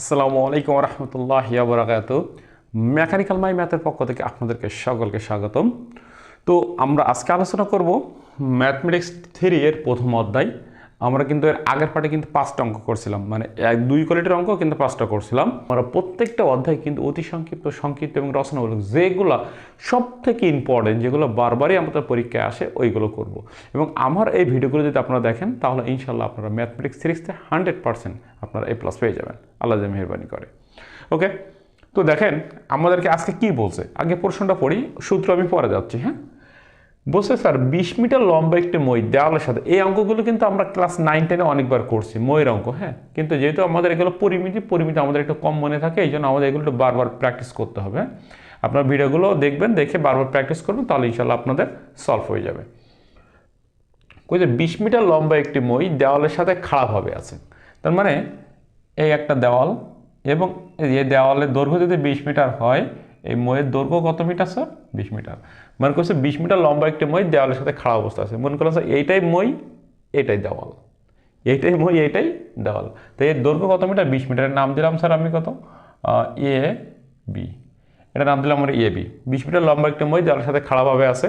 আসসালামু আলাইকুম রহমতুল্লাহ বরাকাত মেকানিক্যাল মাই ম্যাথের পক্ষ থেকে আপনাদেরকে সকলকে স্বাগতম। তো আমরা আজকে আলোচনা করব ম্যাথমেটিক্স থ্রি এর প্রথম অধ্যায়। আমরা কিন্তু এর আগের পার্টে কিন্তু পাঁচটা অঙ্ক করছিলাম। মানে এক, দুই কোয়ালিটির অঙ্ক কিন্তু পাঁচটা করছিলাম। আমরা প্রত্যেকটা অধ্যায় কিন্তু অতি সংক্ষিপ্ত সংক্ষিপ্ত এবং রচনামূলক যেগুলো সব থেকে ইম্পর্টেন্ট যেগুলো বারবারই আমাদের পরীক্ষায় আসে, ওইগুলো করব। এবং আমার এই ভিডিওগুলো যদি আপনারা দেখেন, তাহলে ইনশাল্লাহ আপনারা ম্যাথমেটিক্স সিরিজতে হান্ড্রেড পার্সেন্ট আপনারা এ প্লাস পেয়ে যাবেন। আল্লাহ যে মেহরবানি করে। ওকে তো দেখেন, আমাদেরকে আজকে কি বলছে? আগে প্রশ্নটা পড়ি, সূত্র আমি পরে যাচ্ছি হ্যাঁ? বলছে, স্যার, বিশ মিটার লম্বা একটি মই, দেওয়ালের সাথে এই অঙ্কগুলো কিন্তু আমরা ক্লাস নাইন টেনে অনেকবার করছি ময়ের অঙ্ক হ্যাঁ? কিন্তু যেহেতু আমাদের এগুলো পরিমিতি পরিমিতি আমাদের একটু কম মনে থাকে, এই জন্য আমাদের এগুলো বারবার প্র্যাকটিস করতে হবে হ্যাঁ? আপনার ভিডিওগুলো দেখবেন, দেখে বারবার প্র্যাকটিস করবেন, তাহলে ইনশাল্লাহ আপনাদের সলভ হয়ে যাবে। কই যে, বিশ মিটার লম্বা একটি মই, দেওয়ালের সাথে খারাপভাবে আছে। তার মানে এই একটা দেওয়াল এবং এই দেওয়ালের দৈর্ঘ্য যদি বিশ মিটার হয়, এই ময়ের দৈর্ঘ্য কত মিটার, স্যার? বিশ মিটার। মনে করছে বিশ মিটার লম্বা একটি মই, দেওয়ালের সাথে খাড়া অবস্থা আছে। মনে করলাম, স্যার, এইটাই মই, এটাই দেওয়াল। এইটাই মই, এইটাই দেওয়াল। তো এর দৈর্ঘ্য কত মিটার? বিশ মিটারের নাম দিলাম, স্যার, আমি কত? A, B. এটা নাম দিলাম আমার এ, বি। বিশ মিটার লম্বা একটি মই, দেওয়ালের সাথে খাড়াভাবে আছে।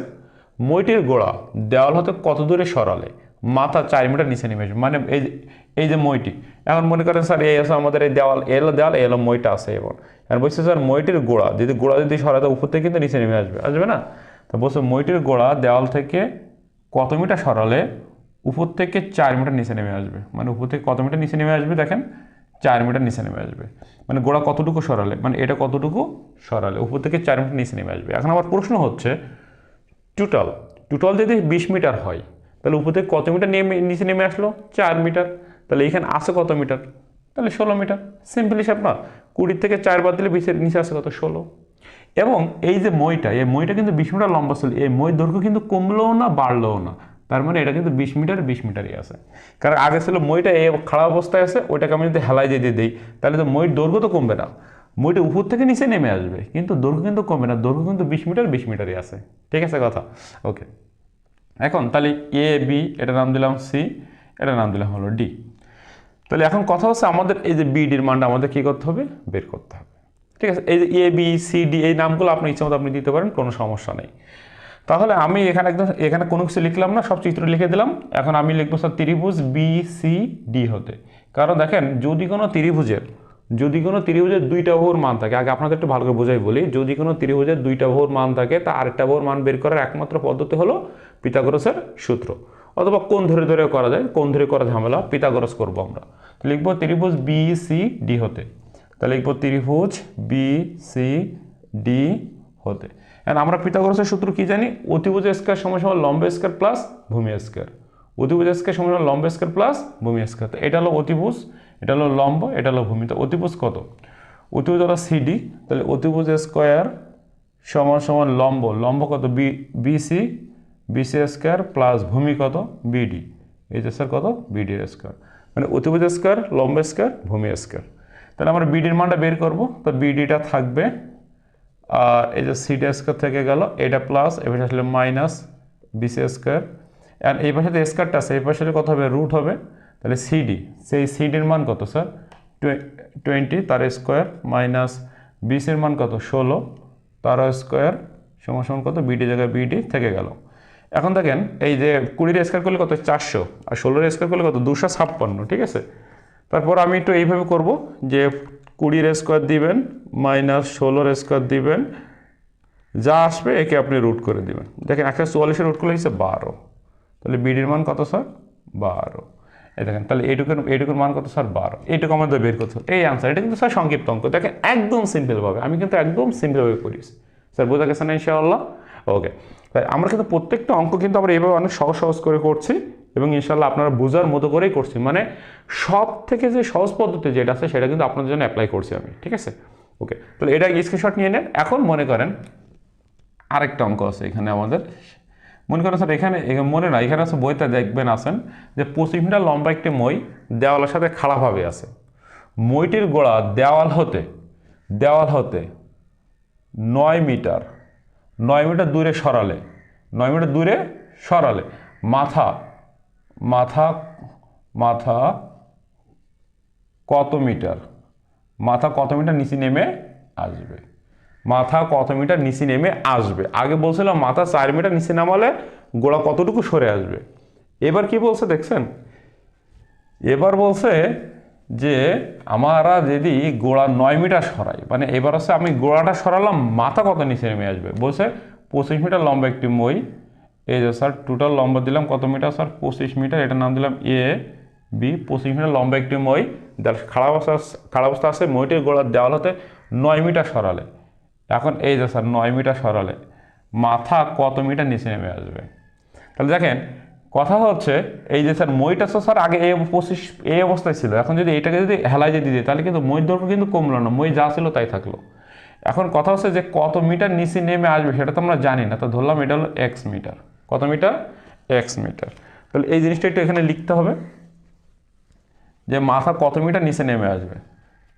মইটির গোড়া, দেওয়াল হতে কত দূরে সরালে, মাথা চার মিটার নিচে নেমে মানে এই এই যে মইটি এখন মনে করেন, স্যার, এই আছে আমাদের এই দেওয়াল এলো দেওয়াল এলো মইটা আছে এবং এখন বলছে, স্যার, মইটির গোড়া, যদি গোড়া যদি সরাতে উপর থেকে কিন্তু নিচে নেমে আসবে আসবে না? তো বলছে, মইটির গোড়া দেওয়াল থেকে কত মিটার সরালে উপর থেকে চার মিটার নিচে নেমে আসবে? মানে উপর থেকে কত মিটার নিচে নেমে আসবে, দেখেন? চার মিটার নিচে নেমে আসবে। মানে গোড়া কতটুকু সরালে মানে এটা কতটুকু সরালে, উপর থেকে চার মিটার নিচে নেমে আসবে। এখন আমার প্রশ্ন হচ্ছে টোটাল টোটাল যদি বিশ মিটার হয়, তাহলে উপর থেকে কত মিটার নেমে, নিচে নেমে আসলো? চার মিটার। তাহলে এখানে আসে কত মিটার? তাহলে ষোলো মিটার। সিম্পল হিসাব না। কুড়ির থেকে চার বাদ দিলে বিশের নিচে আসে কত? ষোলো। এবং এই যে মইটা, এই মইটা কিন্তু বিশ মিটার লম্বা ছিল এই মই দৈর্ঘ্য কিন্তু কমলেও না, বাড়লেও না। তার মানে এটা কিন্তু বিশ মিটার, বিশ মিটারই আছে। কারণ আগে ছিল মইটা এই খারাপ অবস্থায় আছে, ওইটাকে আমি যদি হেলাই দিয়ে দিই, তাহলে তো মইর দৈর্ঘ্য তো কমবে না। মইটা উপর থেকে নিচে নেমে আসবে, কিন্তু দৈর্ঘ্য কিন্তু কমবে না। দৈর্ঘ্য কিন্তু বিশ মিটার, বিশ মিটারই আছে। ঠিক আছে কথা? ওকে এখন তাহলে এ বি এটা নাম দিলাম সি এটা নাম দিলাম হলো ডি তাহলে এখন কথা হচ্ছে আমাদের এই যে বিডির মানটা আমাদের কী করতে হবে? বের করতে হবে। ঠিক আছে? এই যে এ বি সি ডি এই নামগুলো আপনি ইচ্ছা মতো আপনি দিতে পারেন, কোনো সমস্যা নেই। তাহলে আমি এখানে একদম, এখানে কোনো কিছু লিখলাম না, সব চিত্র লিখে দিলাম। এখন আমি লিখব স্যার ত্রিভুজ বি সি ডি হতে। কারণ দেখেন, যদি কোনো ত্রিভুজের, যদি কোনো ত্রিভুজের দুইটা বহুর মান থাকে, আগে আপনাদের একটু ভালো করে বোঝাই বলি, যদি কোনো ত্রিভুজের দুইটা বহুর মান থাকে তা আরেকটা বহুর মান বের করার একমাত্র পদ্ধতি হলো পিতাগরসের সূত্র। অথবা কোন ধরে ধরে করা যায়, কোন ধরে করা ঝামেলা, পিতাগরস করব আমরা। লিখব ত্রিভুজ বি সি ডি হতে। তাহলে লিখব ত্রিভুজ বি সি ডি হতে। এখন আমরা পিতাগরসের সূত্র কি জানি? অতিভুজ স্কোয়ার সময় সময় লম্ব স্কোয়ার প্লাস ভূমি স্কোয়ার অতিভুজ স্কোয়ার সময় সময় লম্ব স্কোয়ার প্লাস ভূমি স্কোয়ার তো এটা হলো অতিভুজ, এটা হলো লম্ব, এটা হলো ভূমি। তো অতিভুজ কত? অতিভুজ হলো সিডি তাহলে অতিভুজ স্কোয়ার সমান সমান লম্ব লম্ব কত? B BC BC square plus ভূমি কত? বিডি। এই যে স্যার কত? বিডির স্কোয়ার। মানে অতিভুজ স্কোয়ার, লম্ব স্কোয়ার, ভূমি স্কোয়ার। তাহলে আমরা বিডির মানটা বের করব। তো বিডিটা থাকবে, আর এই যে সিডি স্কোয়ার থেকে গেল, এটা প্লাস এবার আসলে মাইনাস বিসি স্কোয়ার। অ্যান্ড এই পাশে যে স্কোয়ারটা আছে, এই পাশে কত হবে? রুট হবে। তাহলে সিডি, সেই সিডির মান কত স্যার? টোয়েন্টি, তার স্কোয়ার মাইনাস বিসির মান কত? ষোলো। তার স্কোয়ার সমান কত? বিডি জায়গায় বিডি থেকে গেল। এখন দেখেন, এই যে কুড়ির স্কোয়ার করলে কত? চারশো। আর ষোলোর স্কোয়ার করলে কত? দুশো ছাপ্পান্ন, ঠিক আছে? তারপর আমি একটু এইভাবে করব যে কুড়ির স্কোয়ার দিবেন মাইনাস ষোলোর স্কোয়ার দিবেন, যা আসবে একে আপনি রুট করে দিবেন। দেখেন, একশো চুয়াল্লিশের রুট করলে হচ্ছে বারো। তাহলে বিডির মান কত স্যার বারো। এই দেখেন, তাহলে এইটুকুর এইটুকুর মান কত স্যার বারো। এইটুকু আমাদের বের করতে এই আনসার এটা কিন্তু স্যার সংক্ষিপ্ত অঙ্ক। দেখেন, একদম সিম্পলভাবে আমি কিন্তু একদম সিম্পলভাবে করিস স্যার বোঝা গেছে না, ইনশাআল্লাহ? ওকে তাই আমরা কিন্তু প্রত্যেকটা অঙ্ক কিন্তু আমরা এইভাবে অনেক সহজ সহজ করে করছি এবং ইনশাল্লাহ আপনারা বোঝার মতো করেই করছি। মানে সব থেকে যে সহজ পদ্ধতি যেটা আছে সেটা কিন্তু আপনাদের জন্য অ্যাপ্লাই করছি আমি, ঠিক আছে? ওকে তাহলে এটা স্ক্রিনশট নিয়ে নেন। এখন মনে করেন আরেকটা অঙ্ক আছে এখানে আমাদের। মনে করেন স্যার, এখানে মনে না, এখানে আছে বইতে দেখবেন আছেন যে পঁচিশ মিটার লম্বা একটি মই দেওয়ালের সাথে খাড়াভাবে আছে। মইটির গোড়া দেওয়াল হতে দেওয়াল হতে নয় মিটার। নয় মিটার দূরে সরালে, নয় মিটার দূরে সরালে, মাথা মাথা মাথা কত মিটার? মাথা কত মিটার নিচে নেমে আসবে? মাথা কত মিটার নিচে নেমে আসবে? আগে বলছিলাম মাথা চার মিটার নিচে নামালে গোড়া কতটুকু সরে আসবে? এবার কি বলছে দেখছেন? এবার বলছে যে আমারা যদি গোড়া নয় মিটার সরাই মানে এবার হচ্ছে আমি গোড়াটা সরালাম, মাথা কত নিচে নেমে আসবে? বলছে পঁচিশ মিটার লম্বা একটি মই। এই যে স্যার টোটাল লম্বা দিলাম কত মিটার? স্যার, পঁচিশ মিটার। এটার নাম দিলাম এ, বি, পঁচিশ মিটার লম্বা একটি মই। খারাপ অবস্থা খারাপ অবস্থা আছে, মইটির গোড়ার দেওয়াল হতে নয় মিটার সরালে। এখন এই যে স্যার, নয় মিটার সরালে, মাথা কত মিটার নিচে নেমে আসবে? তাহলে দেখেন কথা হচ্ছে, এই যে স্যার মইটা তো স্যার আগে এই পঁচিশ এই অবস্থায় ছিল। এখন যদি এটাকে যদি হেলায় যদি দিই তাহলে কিন্তু মই দৈর্ঘ্য কিন্তু কমলো না, মই যা ছিল তাই থাকল। এখন কথা হচ্ছে যে কত মিটার নিচে নেমে আসবে সেটা তো আমরা জানি না, তো ধরলাম এটা হলো এক্স মিটার। কত মিটার? X metre. তাহলে এই জিনিসটা একটু এখানে লিখতে হবে, যে মাথা কত মিটার নিচে নেমে আসবে?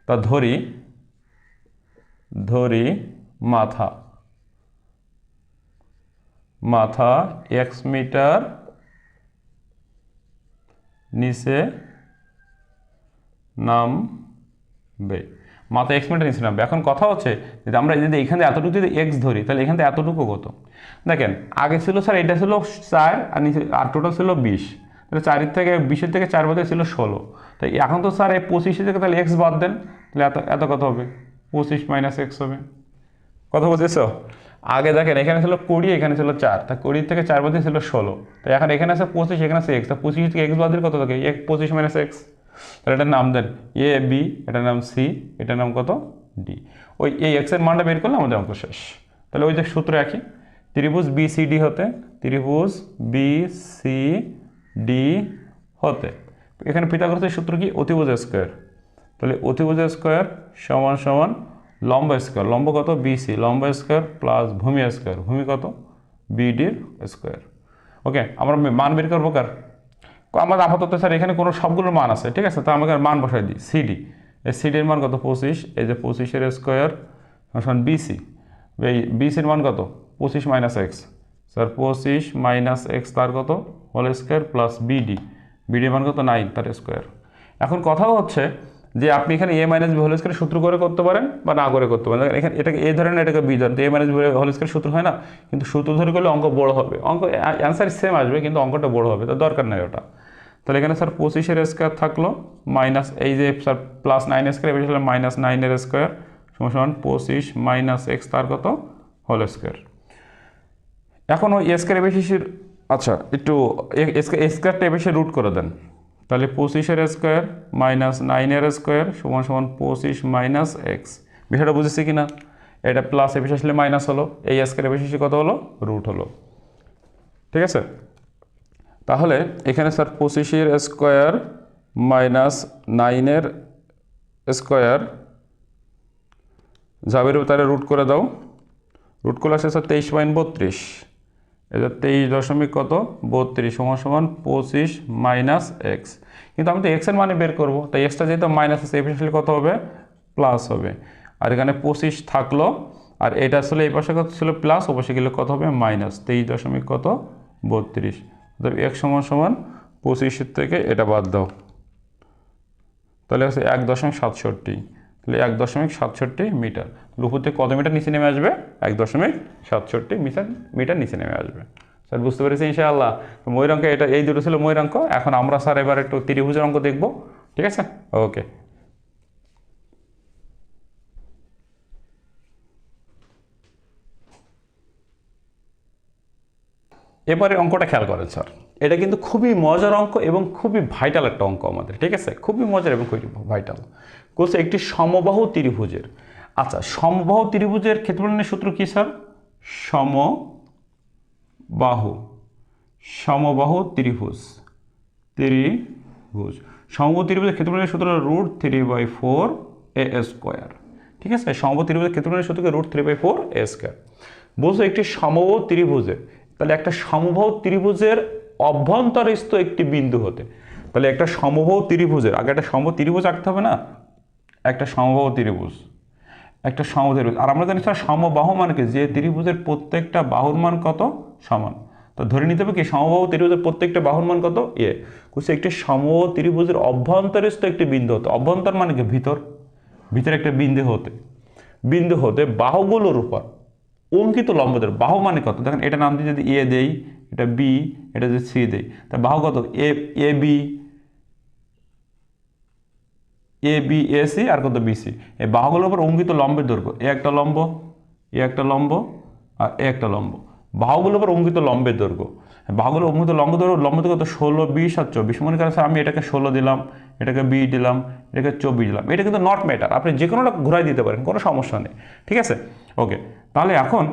তা ধরি ধরি মাথা মাথা এক্স মিটার নিচে নামবে। মাথা এক্স মিটার নিচে নামবে। এখন কথা হচ্ছে যদি আমরা যদি এখানে এতটুকু যদি এক্স ধরি, তাহলে এখান থেকে এতটুকু কত? দেখেন, আগে ছিল স্যার, এটা ছিল চার, আর নিচে, আর টোটাল ছিল বিশ। তাহলে চারের থেকে, বিশের থেকে চার বাদে ছিল ষোলো। তাই এখন তো স্যার এই পঁচিশে থেকে তাহলে এক্স বাদ দেন। তাহলে এত এত কত হবে? পঁচিশ মাইনাস এক্স হবে। কথা বুঝেছ? আগে দেখেন, এখানে ছিল কুড়ি, এখানে ছিল চার। তা কুড়ির থেকে চার বাদে ছিল ষোলো। তাই এখন এখানে আছে পঁচিশ, এখানে আছে এক্স তা পঁচিশ থেকে এক্স বাদ কত থাকে? এক পঁচিশ মাইনাস এক্স তাহলে এটার নাম দেন এ বি এটার নাম সি এটার নাম কত? ডি ওই এই এক্সের মানটা বের করলে আমাদের অঙ্ক শেষ। তাহলে ওই যে সূত্র একই। ত্রিভুজ বি সি ডি হতে, ত্রিভুজ বি সি ডি হতে। এখানে পিতাগরসের সূত্র কি? অতিভুজ স্কোয়ার। তাহলে অতিভুজ স্কোয়ার সমান সমান লম্ব স্কোয়ার, লম্ব কত? বিসি লম্ব স্কোয়ার প্লাস ভূমি স্কোয়ার। ভূমি কত? বিডির স্কোয়ার। ওকে আমরা মান বের করব কার? আমার আপাতত স্যার এখানে কোনো সবগুলোর মান আছে, ঠিক আছে? তা আমাকে মান বসাই দিই। সিডি এই সিডির মান কত? পঁচিশ। এই যে পঁচিশের স্কোয়ার, সমান বিসি এই বিসির মান কত? পঁচিশ মাইনাস এক্স স্যার, পঁচিশ মাইনাস এক্স তার কত? হোল স্কোয়ার প্লাস বিডি বিডির মান কত? নাইন তার স্কোয়ার এখন কথা হচ্ছে যে আপনি এখানে A minus B whole square সূত্র করে করতে পারেন বা না করে করতে পারেন। এখানে এটাকে, এ ধরেন এটাকে বি ধরেন। তো A minus B whole square সূত্র হয় না? কিন্তু সূত্র ধরে করলে অঙ্ক বড় হবে। অঙ্ক অ্যান্সার সেম আসবে, কিন্তু অঙ্কটা বড় হবে। তো দরকার নেই ওটা। তাহলে এখানে স্যার পঁচিশের স্কোয়ার থাকল মাইনাস এই যে স্যার প্লাস নাইন স্কোয়ার এবার হলো মাইনাস নাইনের স্কোয়ার সমান পঁচিশ মাইনাস এক্স তার কত? হোল স্কোয়ার এখন ওই স্কোয়ার বেশির আচ্ছা একটু স্কোয়ারটা বেশি রুট করে দেন। তাহলে পঁচিশের স্কোয়ার মাইনাস নাইনের স্কোয়ার সমান সমান পঁচিশ মাইনাস এক্স বিষয়টা বুঝেছি কি না এটা প্লাস এ আসলে মাইনাস হলো, এই স্কোয়ার বেশি কত হলো? রুট হলো। ঠিক আছে? তাহলে এখানে স্যার পঁচিশের স্কোয়ার মাইনাস নাইনের স্কোয়ার যাবের তাহলে রুট করে দাও। রুট করলে আসে স্যার তেইশ পয়েন্ট বত্রিশ। এটা তেইশ দশমিক কত? বত্রিশ, সমান সমান পঁচিশ মাইনাস এক্স কিন্তু আমি তো এক্সের মানে বের করব, তাই এক্সটা যেহেতু মাইনাস আছে পাশে কত হবে? প্লাস হবে। আর এখানে পঁচিশ থাকল, আর এটা আসলে এই পাশে কত ছিল? প্লাস ও পাশে গেলে কত হবে? মাইনাস তেইশ দশমিক কত? বত্রিশ। অর্থাৎ এক সমান সমান পঁচিশের থেকে এটা বাদ দাও। তাহলে হচ্ছে এক দশমিক সাতষট্টি। তাহলে এক দশমিক সাতষট্টি মিটার। থেকে কত মিটার নিচে নেমে আসবে? এক দশমিক সাতষট্টি মিটার মিটার নিচে নেমে আসবে। স্যার, বুঝতে পেরেছি ইনশাআল্লাহ। তো ময়ূরাঙ্ক, এটা এই দুটো ছিল ময়ূরাঙ্ক। এখন আমরা, স্যার, এবার একটু ত্রিভুজের অঙ্ক দেখব। ঠিক আছে? ওকে। এবারে অঙ্কটা খেয়াল করেন, স্যার। এটা কিন্তু খুবই মজার অঙ্ক এবং খুবই ভাইটাল একটা অঙ্ক আমাদের। ঠিক আছে? খুবই মজার এবং খুবই ভাইটাল। কোর্সে একটি সমবাহু ত্রিভুজের। আচ্ছা সমবাহু ত্রিভুজের ক্ষেত্রফলের সূত্র কি, স্যার? সমবাহু। সমবাহু ত্রিভুজ। ত্রিভুজ। সমবাহু ত্রিভুজের ক্ষেত্রফলের সূত্র root three by four A square. ঠিক আছে? সমবাহু ত্রিভুজের ক্ষেত্রফলের সূত্রকে root three by four A square. বলছো একটি সমবাহু ত্রিভুজের। তাহলে একটা সমবাহু ত্রিভুজের অভ্যন্তরস্থ একটি বিন্দু হতে। তাহলে একটা সমবাহু ত্রিভুজের, আগে একটা সমবাহু ত্রিভুজ আঁকতে হবে না? একটা সমবাহু ত্রিভুজ। একটা সমবাহু ত্রিভুজ। আর আমরা জানি স্যার সমবাহু মানে কি যে ত্রিভুজের প্রত্যেকটা বাহুর মান কত? সমান। তো ধরে নিতে হবে কি, সমবাহু ত্রিভুজের প্রত্যেকটা বাহুর মান কত? এ। কুসে একটি সমবাহু ত্রিভুজের অভ্যন্তরস্থ একটি বিন্দু হতো, অভ্যন্তর মানে কি? ভিতর। ভিতরে একটা বিন্দু হতে। বিন্দু হতে বাহুগুলোর উপর। অঙ্কিত লম্বদের বাহু মানে কত? দেখেন এটা নাম দিয়ে যদি এ দেই, এটা বি, এটা যদি সি দেই, তা বাহু কত? A A B A B A C আর কত বিসি এই বাহুগুলোর উপর অঙ্কিত লম্বের দৈর্ঘ্য। এ একটা লম্ব, এ একটা লম্ব আর এ একটা লম্ব। বাহুগুলোর উপর অঙ্কিত লম্বের দৈর্ঘ্য। বাহুগুলো অঙ্কিত লম্ব দৈর্ঘ্য লম্ব দৈর্ঘ্য কত? ষোলো বিশ আর চব্বিশ। মনে করেন স্যার, আমি এটাকে ষোলো দিলাম, এটাকে বি দিলাম, এটাকে চব্বিশ দিলাম। এটা কিন্তু নট ম্যাটার আপনি যে কোনোটা ঘুরাই দিতে পারেন, কোনো সমস্যা নেই। ঠিক আছে? ওকে তাহলে এখন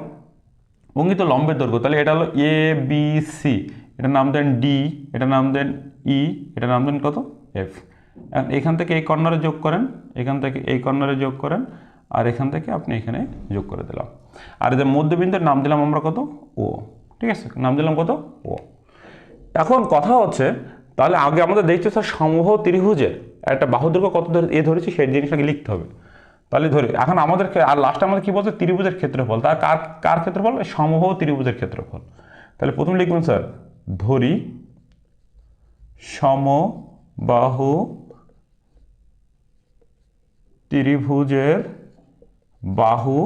অঙ্কিত লম্বের দৈর্ঘ্য, তাহলে এটা হলো এ বি সি এটার নাম দেন ডি এটার নাম দেন ই এটার নাম দেন কত? এফ এখান থেকে এই কর্নারে যোগ করেন, এখান থেকে এই কর্নারে যোগ করেন, আর এখান থেকে আপনি এখানে যোগ করে দিলাম। আর এদের মধ্যবিন্দুর নাম দিলাম আমরা কত? ও ঠিক আছে? নাম দিলাম কত? ও এখন কথা হচ্ছে, তাহলে আগে আমাদের দেখতে স্যার সমবাহ ত্রিভুজের একটা বাহুদুর্গ কত ধরে এ ধরেছি, সেই জিনিসটাকে লিখতে হবে। তাহলে ধরে, এখন আমাদের আর লাস্টে আমাদের কি বলছে? ত্রিভুজের ক্ষেত্রফল। তার কার কার ক্ষেত্রফল? সমবাহ ত্রিভুজের ক্ষেত্রফল। তাহলে প্রথম লিখবেন, স্যার। ধরি সমবাহু ত্রিভুজের বাহু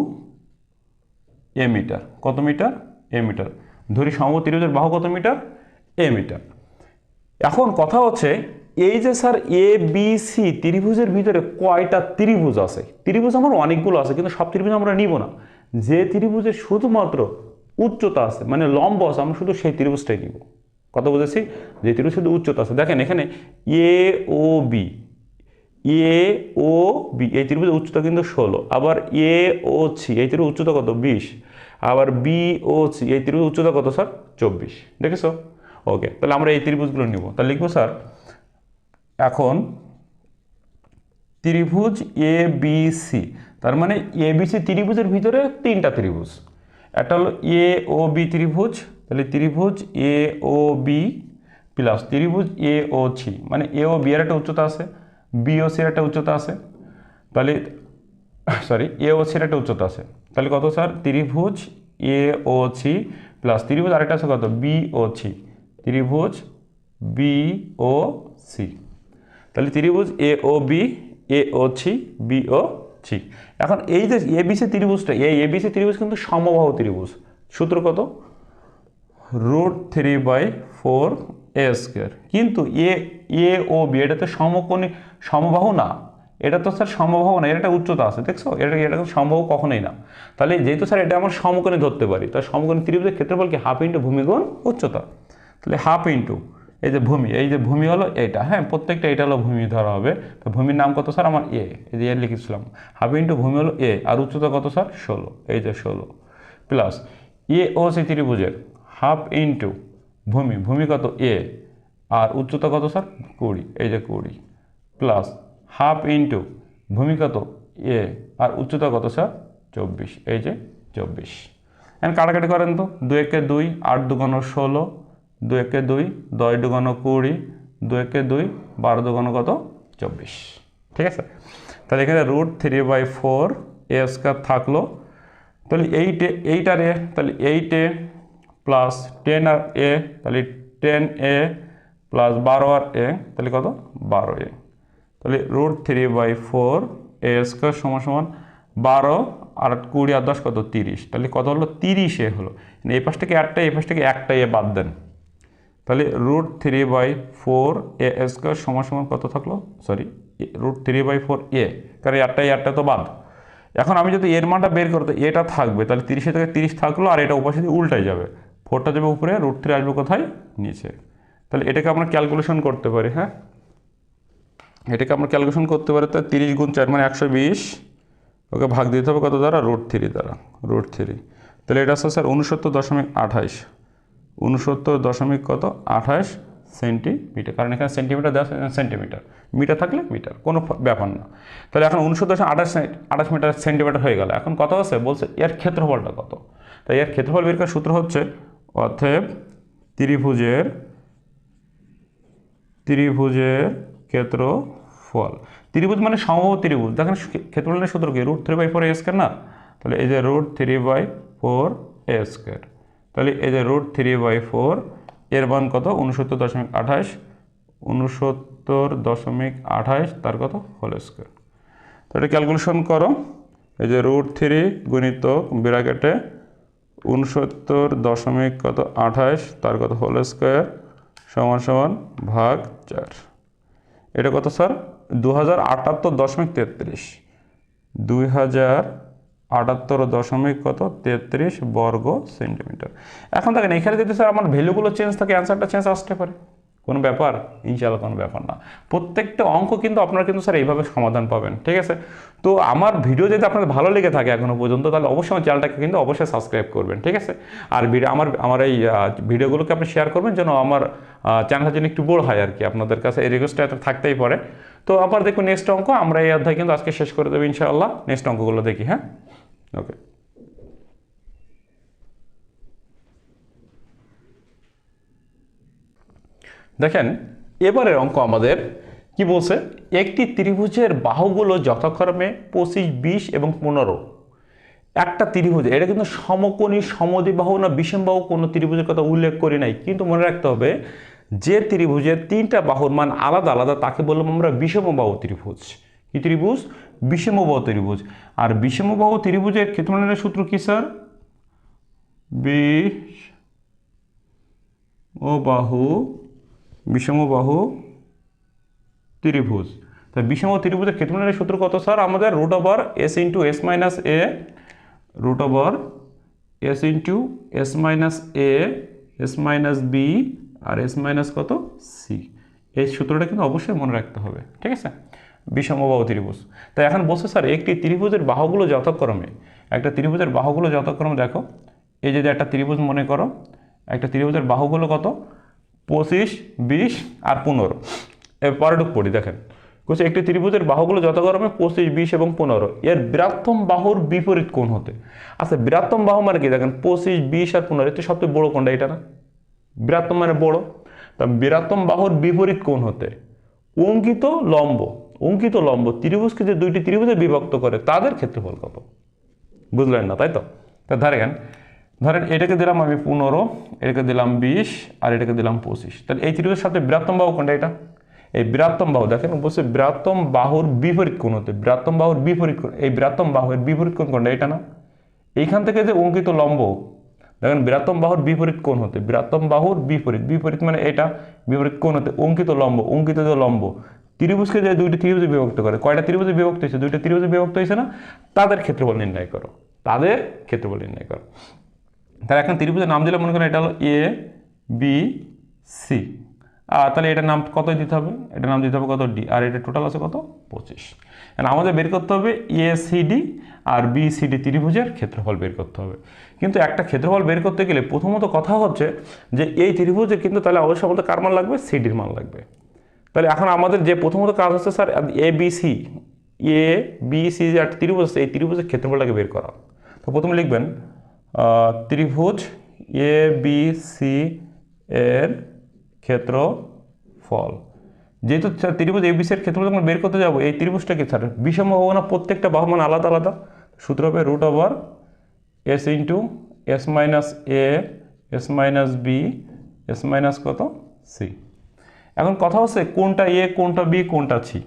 এ মিটার। কত মিটার? A metre. ধরি সমবাহু ত্রিভুজের বাহু কত মিটার? এ মিটার। এখন কথা হচ্ছে, এই যে স্যার এ বি সি ত্রিভুজের ভিতরে কয়টা ত্রিভুজ আছে? ত্রিভুজ আমার অনেকগুলো আছে, কিন্তু সব ত্রিভুজ আমরা নিব না। যে ত্রিভুজের শুধুমাত্র উচ্চতা আছে মানে লম্ব আছে, আমরা শুধু সেই ত্রিভুজটাই নিব। কত বুঝেছি? যে ত্রিভুজ শুধু উচ্চতা আছে। দেখেন এখানে এ O B A, O, B, এই ত্রিভুজের উচ্চতা কিন্তু ষোলো। আবার এ, ও সি এই ত্রিভুজ উচ্চতা কত? বিশ। আবার বি, ও সি এই ত্রিভুজ উচ্চতা কত স্যার? চব্বিশ। দেখেছ? ওকে, তাহলে আমরা এই ত্রিভুজগুলো নিব। তাহলে লিখব স্যার, এখন ত্রিভুজ এ, বি, সি, তার মানে এ, বি, সি ত্রিভুজের ভিতরে তিনটা ত্রিভুজ। একটা হলো এ, ও, বি ত্রিভুজ, তাহলে ত্রিভুজ এ, ও, বি, প্লাস ত্রিভুজ এ, ও সি মানে এ, ও, বি এর একটা উচ্চতা আছে। বি ও সির একটা উচ্চতা আছে। তাহলে সরি এ ও সির একটা উচ্চতা আছে। তাহলে কত স্যার? ত্রিভুজ এ ও সি প্লাস ত্রিভুজ আরেকটা আছে কত? বি ও সি ত্রিভুজ বি ও সি তাহলে ত্রিভুজ A O B A O C B O C এখন এই যে এবিসি ত্রিভুজটা, এই এবিসি ত্রিভুজ কিন্তু সমবাহু ত্রিভুজ। সূত্র কত? Root three by four a square. কিন্তু এ এ ও বি, এটা তো সমকোণী, সমবাহু না। এটা তো স্যার সমবাহু না একটা উচ্চতা আছে, দেখছ? এটা এটা সমবাহু কখনোই না। তাহলে যেহেতু স্যার এটা আমরা সমকোণে ধরতে পারি তাই সমকোণী ত্রিভুজের ক্ষেত্রফল কি? হাফ ইন্টু ভূমিগুণ উচ্চতা। তাহলে হাফ ইন্টু এই যে ভূমি, এই যে ভূমি হলো এইটা হ্যাঁ? প্রত্যেকটা এটা হলো ভূমি ধরা হবে। তো ভূমির নাম কত স্যার? আমার এ, এই যে এ লিখেছিলাম। হাফ ইন্টু ভূমি হলো এ, আর উচ্চতা কত স্যার? ষোলো, এই যে ষোলো। প্লাস এ ও সি ত্রিভুজের হাফ ইন্টু ভূমি ভূমি কত এ আর উচ্চতা কত স্যার কুড়ি, এই যে কুড়ি প্লাস হাফ ইন্টু ভূমি কত এ আর উচ্চতা কত স্যার চব্বিশ, এই যে চব্বিশ। এখন কাটাকাটি করেন তো, দু একে দুই, আট দুগানো ষোলো, দু একে দুই, দশ দুগানো কুড়ি, দু একে দুই, বারো দুগানো কত? চব্বিশ। ঠিক আছে? তাহলে এখানে root three by four a square থাকল। তাহলে এইটে, এইটার, তাহলে এইট প্লাস টেন আর এ তাহলে টেন এ প্লাস বারো আর এ তাহলে কত? বারো এ তাহলে root three by four a square সমান সমান বারো আর কুড়ি আর দশ কত? তিরিশ। তাহলে কত হলো? তিরিশ এ হলো। এই পাশ থেকে একটা, এই পাশ থেকে একটা এ বাদ দেন। তাহলে root three by four a square সমান সমান কত থাকল? Sorry root three by four a কারণ একটা একটা তো বাদ। এখন আমি যদি এর মানটা বের করতে এটা থাকবে। তাহলে তিরিশে থেকে তিরিশ থাকল আর এটা উপাশে দিয়ে উল্টাই যাবে। ফোরটা যাবে উপরে রুট থ্রি আসবে কোথায়? নিচে। তাহলে এটাকে আমরা ক্যালকুলেশন করতে পারি হ্যাঁ? এটাকে আমরা ক্যালকুলেশন করতে পারি তাহলে তিরিশ গুণ চার মানে একশো বিশ। ওকে ভাগ দিতে হবে কত দ্বারা? রুট থ্রি দ্বারা রুট থ্রি তাহলে এটা আসছে স্যার উনসত্তর দশমিক আঠাইশ। উনসত্তর দশমিক কত? আঠাশ সেন্টিমিটার। কারণ এখানে সেন্টিমিটার দেওয়া সেন্টিমিটার। মিটার থাকলে মিটার, কোনো ব্যাপার না। তাহলে এখন দশমিক আঠাশ আঠাশ মিটার সেন্টিমিটার হয়ে গেল। এখন কত আছে? বলছে, এর ক্ষেত্রফলটা কত? তাই এর ক্ষেত্রফল বের করার সূত্র হচ্ছে অতএব ত্রিভুজের ত্রিভুজের ক্ষেত্রফল। ত্রিভুজ মানে সমবাহু ত্রিভুজ। দেখেন ক্ষেত্রফলের সূত্র কি? Root three by four a square না? তাহলে এই যে root three by four a square তাহলে এই যে রুট থ্রি বাই ফোর এর মান কত? উনসত্তর দশমিক আঠাশ। উনসত্তর দশমিক আঠাশ, তার কত? হোল স্কোয়ার তো এটা ক্যালকুলেশন করো। এই যে রুট থ্রি গুণিত ব্র্যাকেটে উনসত্তর দশমিক কত আঠাশ, তার কত হোল স্কোয়ার সমান সমান ভাগ চার। এটা কত স্যার দু হাজার আটাত্তর দশমিক তেত্রিশ। দুই হাজার আটাত্তর দশমিক কত তেত্রিশ বর্গ সেন্টিমিটার। এখন দেখেন, এখানে যদি স্যার আমার ভ্যালুগুলো চেঞ্জ থাকে অ্যান্সারটা চেঞ্জ আসতে পারে। কোনো ব্যাপার? ইনশাল্লাহ কোনো ব্যাপার না। প্রত্যেকটা অঙ্ক কিন্তু আপনারা কিন্তু স্যার এইভাবে সমাধান পাবেন, ঠিক আছে? তো আমার ভিডিও যদি আপনাদের ভালো লেগে থাকে এখনও পর্যন্ত, তাহলে অবশ্যই আমার চ্যানেলটাকে কিন্তু অবশ্যই সাবস্ক্রাইব করবেন, ঠিক আছে? আর ভিডিও, আমার আমার এই ভিডিওগুলোকে আপনি শেয়ার করবেন যেন আমার চ্যানেলটা যেন একটু বড় হয় আর কি, আপনাদের কাছে এই রিকোয়েস্টটা থাকতেই পারে। তো আবার দেখুন নেক্সট অঙ্ক, আমরা এই অধ্যায় কিন্তু আজকে শেষ করে দেবো ইনশাআল্লাহ। নেক্সট অঙ্কগুলো দেখি হ্যাঁ? ওকে দেখেন, এবারের অঙ্ক আমাদের কি বলছে? একটি ত্রিভুজের বাহুগুলো যথাক্রমে পঁচিশ, বিশ এবং পনেরো। একটা ত্রিভুজ, এটা কিন্তু সমকোণী, সমদ্বিবাহু না বিষমবাহু কোনো ত্রিভুজের কথা উল্লেখ করি নাই। কিন্তু মনে রাখতে হবে, যে ত্রিভুজের তিনটা বাহুর মান আলাদা আলাদা, তাকে বললাম আমরা বিষমবাহু ত্রিভুজ। কি ত্রিভুজ? বিষমবাহু ত্রিভুজ। আর বিষমবাহু ত্রিভুজের ক্ষেত্রফলের সূত্র কি, স্যার? বিষ ও বাহু বিষমবাহু ত্রিভুজ। তা বিষম ত্রিভুজের ক্ষেত্রফলের সূত্র কত স্যার? আমাদের root over s into s minus a root over s into s minus a s minus b R S minus কত? সি এই সূত্রটা কিন্তু অবশ্যই মনে রাখতে হবে, ঠিক আছে? বিষমবাহু ত্রিভুজ। তাই এখন বলছে স্যার, একটি ত্রিভুজের বাহুগুলো যথাক্রমে, একটা ত্রিভুজের বাহুগুলো যথাক্রমে দেখো, এই যদি একটা ত্রিভুজ মনে করো, একটা ত্রিভুজের বাহুগুলো কত? পঁচিশ, বিশ আর পনেরো। পরেটুক পড়ি, দেখেন। বলছে একটি ত্রিভুজের বাহুগুলো যথাক্রমে পঁচিশ, বিশ এবং পনেরো। এর বৃহত্তম বাহুর বিপরীত কোণ হতে। আচ্ছা বৃহত্তম বাহু মানে কি? দেখেন, পঁচিশ, বিশ আর পনেরো, এতে সবচেয়ে বড় কোনটা এটা না? বৃহত্তম মানে বড়। তা বৃহত্তম বাহুর বিপরীত কোণ হতে অঙ্কিত লম্ব। অঙ্কিত লম্ব, ত্রিভুজকে যে দুইটি ত্রিভুজে বিভক্ত করে, তাদের ক্ষেত্রফল কত? বুঝলেন না, তাই তো? তা ধরেন ধরেন এটাকে দিলাম আমি পনেরো, এটাকে দিলাম বিশ, আর এটাকে দিলাম পঁচিশ। তাহলে এই ত্রিভুজের সাথে বৃহত্তম বাহু কোনটা এটা? এই বৃহত্তম বাহু, দেখেন বলছে বৃহত্তম বাহুর বিপরীত কোণ হতে বৃহত্তম বাহুর বিপরীত কোণ, এই বৃহত্তম বাহুর বিপরীত কোণ কোনটা এটা না? এইখান থেকে যে অঙ্কিত লম্ব, দেখেন বৃহত্তম বাহুর বিপরীত কোণ হতে বৃহত্তম বাহুর বিপরীত বিপরীত মানে এটা, বিপরীত কোণ হতে, অঙ্কিত লম্ব, অঙ্কিত যে লম্ব, ত্রিভুজকে যে দুইটি ত্রিভুজে বিভক্ত করে, কয়টা ত্রিভুজে বিভক্ত হয়েছে? দুইটা ত্রিভুজে বিভক্ত হয়েছে না? তাদের ক্ষেত্রফল নির্ণয় করো, তাদের ক্ষেত্রফল নির্ণয় করো। তাহলে এখন ত্রিভুজের নাম দিলে মনে করেন এটা হলো এ বি সি আর তাহলে এটার নাম কত দিতে হবে? এটার নাম দিতে হবে কত? ডি আর এটা টোটাল আছে কত? পঁচিশ। আমাদের বের করতে হবে এ ডি আর বি সি ডি ত্রিভুজের ক্ষেত্রফল বের করতে হবে। কিন্তু একটা ক্ষেত্রফল বের করতে গেলে প্রথমত কথা হচ্ছে যে এই ত্রিভুজে কিন্তু তাহলে অবশ্যই আমাদের কার মান লাগবে? সিডির মান লাগবে। তাহলে এখন আমাদের যে প্রথমত কাজ হচ্ছে sir A B C A B C যে একটা ত্রিভুজ আছে, এই ত্রিভুজের ক্ষেত্রফলটাকে বের করা। তো প্রথমে লিখবেন ত্রিভুজ এ বি সি এর ক্ষেত্রফল। যেহেতু ত্রিভুজ এ বি এর ক্ষেত্রফল যখন বের করতে যাব, এই ত্রিভুজটা কি স্যার বিষম হব না প্রত্যেকটা বাহুমান আলাদা আলাদা। সূত্র হবে root over s into s minus a s minus b s minus কত? সি এখন কথা হচ্ছে কোনটা এ কোনটা বি কোনটা সি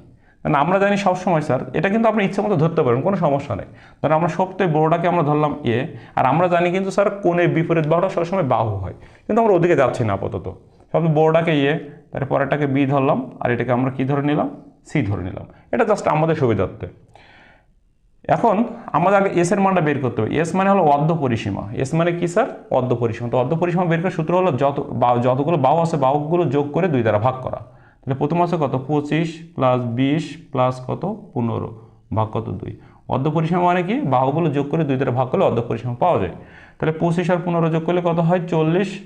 কারণ আমরা জানি সবসময়, স্যার, এটা কিন্তু আপনি ইচ্ছে মতো ধরতে পারেন, কোনো সমস্যা নেই। ধরুন আমরা সবথেকে বড়োটাকে আমরা ধরলাম এ, আর আমরা জানি কিন্তু, স্যার, কোণের বিপরীত বাহুটা সবসময় বাহু হয়। কিন্তু আমরা ওদিকে যাচ্ছি না আপাতত। সবচেয়ে বড়োটাকে এ, তারপরে পরেরটাকে বি ধরলাম, আর এটাকে আমরা কি ধরে নিলাম? সি ধরে নিলাম। এটা জাস্ট আমাদের সুবিধার্থে। এখন আমাদের আগে এস এর মানটা বের করতে হবে। এস মানে হলো অর্ধ পরিসীমা। এস মানে কি, স্যার? অর্ধ পরিসীমা। তো অর্ধ পরিসীমা বের করার সূত্র হলো যত যতগুলো বাহু আছে, বাহুগুলো যোগ করে দুই দ্বারা ভাগ করা। তাহলে প্রথম আছে কত? পঁচিশ প্লাস বিশ প্লাস কত? পনেরো। ভাগ কত? দুই। অর্ধ পরিসীমা মানে কি? বাহুগুলো যোগ করে দুই দ্বারা ভাগ করলে অর্ধ পরিসীমা পাওয়া যায়। তাহলে পঁচিশ আর পনেরো যোগ করলে কত হয়? চল্লিশ।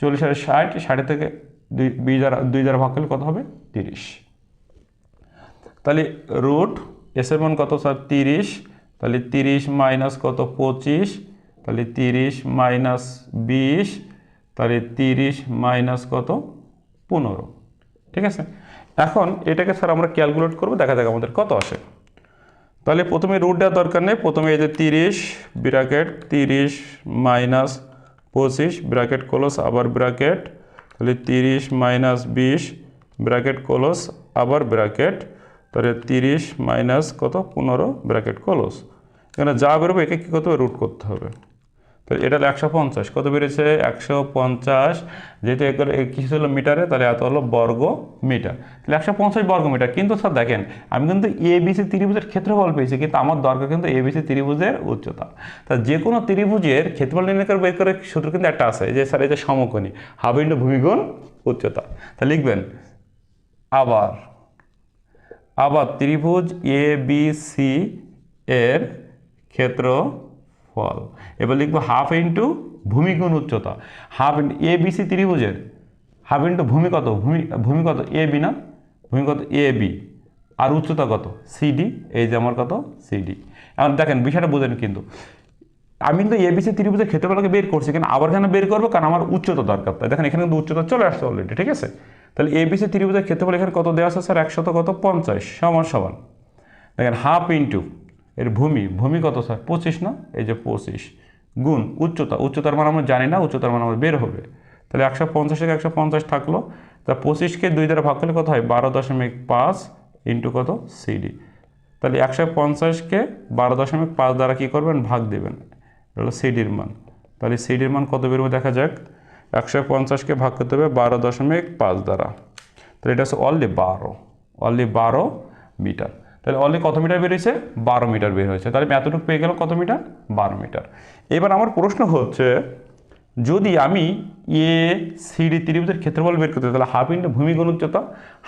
চল্লিশ আর ষাট ষাট থেকে দুই দুই দ্বারা দুই দ্বারা ভাগ করলে কত হবে? তিরিশ। তাহলে রুট এসের মান কত স্যার? তিরিশ। তাহলে তিরিশ মাইনাস কত? পঁচিশ। তাহলে তিরিশ মাইনাস বিশ। তাহলে তিরিশ মাইনাস কত? পনেরো। ঠিক আছে? এখন এটাকে স্যার আমরা ক্যালকুলেট করব, দেখা যাক আমাদের কত আসে। তাহলে প্রথমে রুট দেওয়ার দরকার নেই, প্রথমে এই যে তিরিশ ব্র্যাকেট তিরিশ মাইনাস পঁচিশ ব্র্যাকেট ক্লোজ আবার ব্র্যাকেট তাহলে তিরিশ মাইনাস বিশ ব্র্যাকেট ক্লোজ আবার ব্র্যাকেট তাহলে তিরিশ মাইনাস কত? পনেরো ব্র্যাকেট ক্লোজ এখানে যা বেরোবে একে কী করতে হবে? রুট করতে হবে। এটা হলো একশো পঞ্চাশ। কত বেড়েছে একশো পঞ্চাশ। যেহেতু কিছু হলো মিটারে, তাহলে এত হলো বর্গ মিটার। তাহলে একশো পঞ্চাশ বর্গ মিটার। কিন্তু স্যার দেখেন, আমি কিন্তু এ বিসি ত্রিভুজের ক্ষেত্রফল পেয়েছি, কিন্তু আমার দরকার কিন্তু এ বিসি ত্রিভুজের উচ্চতা। তা যে কোনো ত্রিভুজের ক্ষেত্রফল নির্ণয় করে বের করে সূত্র কিন্তু একটা আছে, যে স্যার এই যে সমকোণী, হাফ ইন্টু ভূমিগুণ উচ্চতা। তা লিখবেন, আবার আবার ত্রিভুজ এ বি সি এর ক্ষেত্রফল এবার লিখব হাফ ইন্টু ভূমিগুণ উচ্চতা। Half into A B C ত্রিভুজের হাফ ইন্টু ভূমি কত? ভূমি ভূমি কত? এ বি না? ভূমি কত? এ বি আর উচ্চতা কত? সিডি এই যে আমার কত? সিডি এখন দেখেন, বিষয়টা বোঝেন কিন্তু। আমি কিন্তু এবিসি ত্রিভুজের ক্ষেত্রফলকে বের করছি, কিন্তু আবার কেন বের করব? কারণ আমার উচ্চতা দরকার। তাই দেখেন, এখানে কিন্তু উচ্চতা চলে আসছে অলরেডি ঠিক আছে? তাহলে এ এবিসি ত্রিভুজের ক্ষেত্রফল এখানে কত দেওয়া আছে? স্যার, একশত কত? পঞ্চাশ। সমান সমান। দেখেন হাফ ইন্টু এর ভূমি ভূমি কত স্যার? পঁচিশ না? এই যে পঁচিশ। গুণ উচ্চতা, উচ্চতার মান আমরা জানি না, উচ্চতার মান আমার বের হবে। তাহলে একশো পঞ্চাশ থেকে একশো পঞ্চাশ থাকল। তা পঁচিশকে দুই দ্বারা ভাগ করলে কত হয়? বারো দশমিক পাঁচ ইন্টু কত? সিডি। তাহলে একশো পঞ্চাশকে বারো দশমিক পাঁচ দ্বারা কী করবেন? ভাগ দেবেন। এটা সিডির মান। তাহলে সিডির মান কত বেরোবে দেখা যাক। একশো পঞ্চাশকে ভাগ করতে হবে বারো দশমিক পাঁচ দ্বারা। তাহলে এটা হচ্ছে অনলি বারো। অনলি বারো মিটার। তাহলে অনলি কত মিটার বেরিয়েছে? বারো মিটার বের হয়েছে। তাহলে এতটুকু পেয়ে গেলাম কত মিটার বারো মিটার এবার আমার প্রশ্ন হচ্ছে, যদি আমি এ সিডি ত্রিভুজের ক্ষেত্রফল বের করতে তাহলে হাফ ইন্টু ভূমি গুণ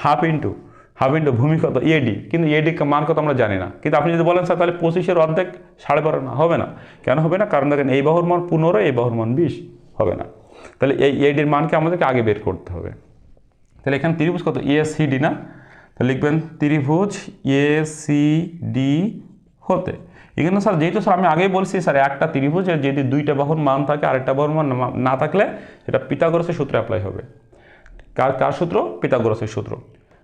হাফ ইন্টু হাফ ইন্টু ভূমি কত? এডি কিন্তু এডি মান কত আমরা জানি না। কিন্তু আপনি যদি বলেন, স্যার, তাহলে পঁচিশের অর্ধেক সাড়ে বারো না, হবে না। কেন হবে না? কারণ দেখেন, এই বাহুর মান পনেরো, এই বাহুর মান বিশ, হবে না। তাহলে এই এডির মানকে আমাদেরকে আগে বের করতে হবে। তাহলে এখানে ত্রিভুজ কত? এ সি ডি না? লিখবেন ত্রিভুজ এ, সি, ডি হতে। এখানে স্যার, যেহেতু স্যার আমি আগেই বলছি, স্যার, একটা ত্রিভুজের যদি দুইটা বাহুর মান থাকে, আরেকটা বাহুর মান না- থাকলে সেটা পিতাগরসের সূত্রে অ্যাপ্লাই হবে। কার কার সূত্র? পিতাগরসের সূত্র।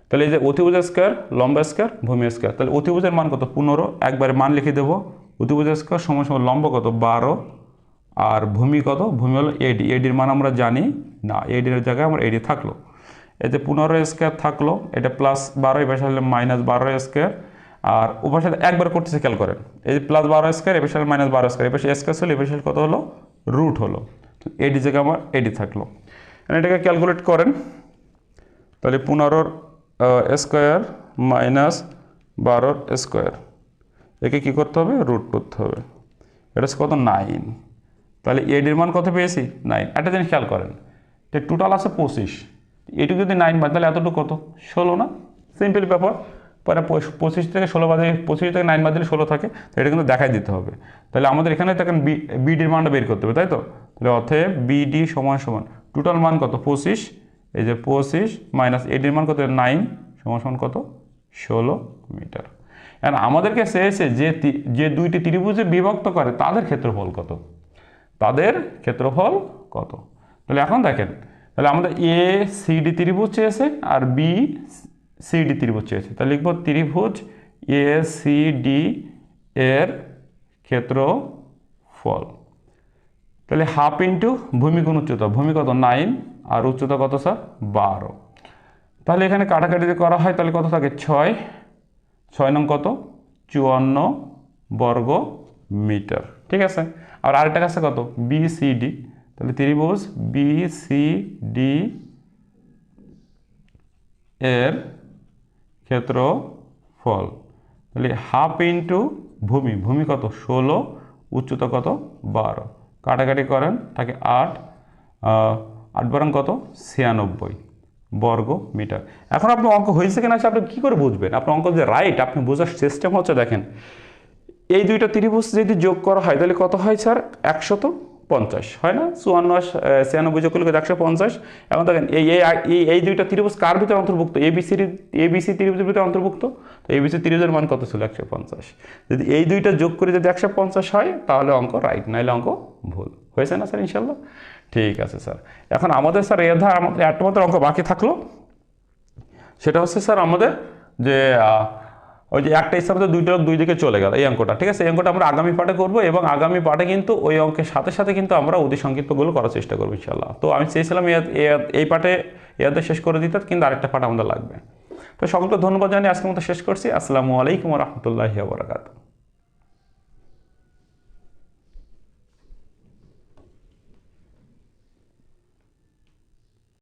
তাহলে এই যে অতিভুজ স্কোয়ার লম্বা স্কোয়ার ভূমি স্কোয়ার তাহলে অতিভুজের মান কত? পনেরো। একবারে মান লিখে দেবো। অতিভুজ স্কোয়ার সময় সময় লম্ব কত? বারো। আর ভূমি কত? ভূমি হলো এডি এডির মান আমরা জানি না। এডির জায়গায় আমার এডি থাকল। যে পনেরো স্কোয়ার থাকল, এটা প্লাস বারো, এবার সাথে মাইনাস বারো স্কোয়ার আর উপায় সাথে একবার করতেছে, খেয়াল করেন। এই যে প্লাস বারো স্কোয়ার এবার মাইনাস বারো স্কোয়ার এবার স্কোয়ার ছিল এবার কত হলো? রুট হলো। এডি জায়গায় আমার এডি থাকল। এটাকে ক্যালকুলেট করেন। তাহলে পনেরোর স্কোয়ার মাইনাস বারোর স্কোয়ার একে কী করতে হবে? রুট করতে হবে। এটা কত? নাইন তাহলে এডির মান কত পেয়েছি? নাইন একটা জিনিস খেয়াল করেন টোটাল আছে পঁচিশ। এটুকু যদি নাইন বাদ, তাহলে এতটুকু কত? ষোলো না? সিম্পল ব্যাপার। পরে পঁচিশ থেকে ষোলো বাদে, পঁচিশ থেকে নাইন বাদ দিলে ষোলো থাকে, তো এটা কিন্তু দেখাই দিতে হবে। তাহলে আমাদের এখানে দেখেন বি বিডির মানটা বের করতে হবে, তাই তো? তাহলে অতএব বিডি সমান সমান টোটাল মান কত? পঁচিশ। এই যে পঁচিশ মাইনাস এডির মান কত? নাইন সমান সমান কত? ষোলো মিটার। এখন আমাদেরকে চেয়েছে যে যে দুইটি ত্রিভুজে বিভক্ত করে, তাদের ক্ষেত্রফল কত? তাদের ক্ষেত্রফল কত? তাহলে এখন দেখেন তাহলে আমাদের এ সিডি ত্রিভুজ চেয়েছে আর বি সিডি ত্রিভুজ চেয়েছে। তাহলে লিখব ত্রিভুজ এ সিডি এর ক্ষেত্রফল। তাহলে হাফ ইন্টু ভূমি কোন উচ্চতা, ভূমি কত? নাইন, আর উচ্চতা কত স্যার? বারো। তাহলে এখানে কাটাকাটি যদি করা হয়, তাহলে কত থাকে? ছয়। ছয় নং কত? চুয়ান্ন বর্গ মিটার। ঠিক আছে? আর আরেকটা কাছে কত? বি বিসিডি তাহলে ত্রিভুজ বি সি ডি এর ক্ষেত্রফল। তাহলে হাফ ইন্টু ভূমি ভূমি কত? ষোলো, উচ্চতা কত? বারো। কাটাকাটি করেন, তাকে আট আট বারং কত? ছিয়ানব্বই বর্গ মিটার। এখন আপনার অঙ্ক হয়েছে কিনা আপনি কী করে বুঝবেন? আপনার অঙ্ক যে রাইট আপনি বোঝার সিস্টেম হচ্ছে দেখেন, এই দুইটা ত্রিভুজ যদি যোগ করা হয়, তাহলে কত হয় স্যার? একশত? পঞ্চাশ, হয় না? চুয়ান্ন ছিয়ানব্বই যোগ করলে একশো পঞ্চাশ। এখন দেখেন, এই এই, এই- দুইটা ত্রিভুজ কার ভিতরে অন্তর্ভুক্ত? এবিসি এবিসি ত্রিভুজের ভিতরে অন্তর্ভুক্ত? তো এবিসি ত্রিভুজের মান কত ছিল? একশো পঞ্চাশ। যদি এই দুইটা যোগ করে যদি একশো পঞ্চাশ হয়, তাহলে অঙ্ক রাইট নাহলে অঙ্ক ভুল। হয়েছে না স্যার, ইনশাল্লাহ? ঠিক আছে স্যার। এখন আমাদের স্যার এ ধার আমাদের একটা মাত্র অঙ্ক বাকি থাকল। সেটা হচ্ছে স্যার আমাদের যে ওই যে একটা হিসাবে দুইটা দুই দিকে চলে গেল এই অঙ্কটা। ঠিক আছে? এই অঙ্কটা আমরা আগামী পাঠে করব এবং আগামী পাঠে কিন্তু ওই অঙ্কের সাথে সাথে কিন্তু আমরা অতি সংক্ষিপ্তগুলো করার চেষ্টা করব ইনশাল্লাহ তো আমি চেয়েছিলাম এই পাঠে এতে শেষ করে দিতে, কিন্তু আরেকটা পাঠ আমাদের লাগবে। তো সকলকে ধন্যবাদ জানিয়ে আজকে মতো শেষ করছি। আসসালামু আলাইকুম রহমতুল্লাহি বারাকাতু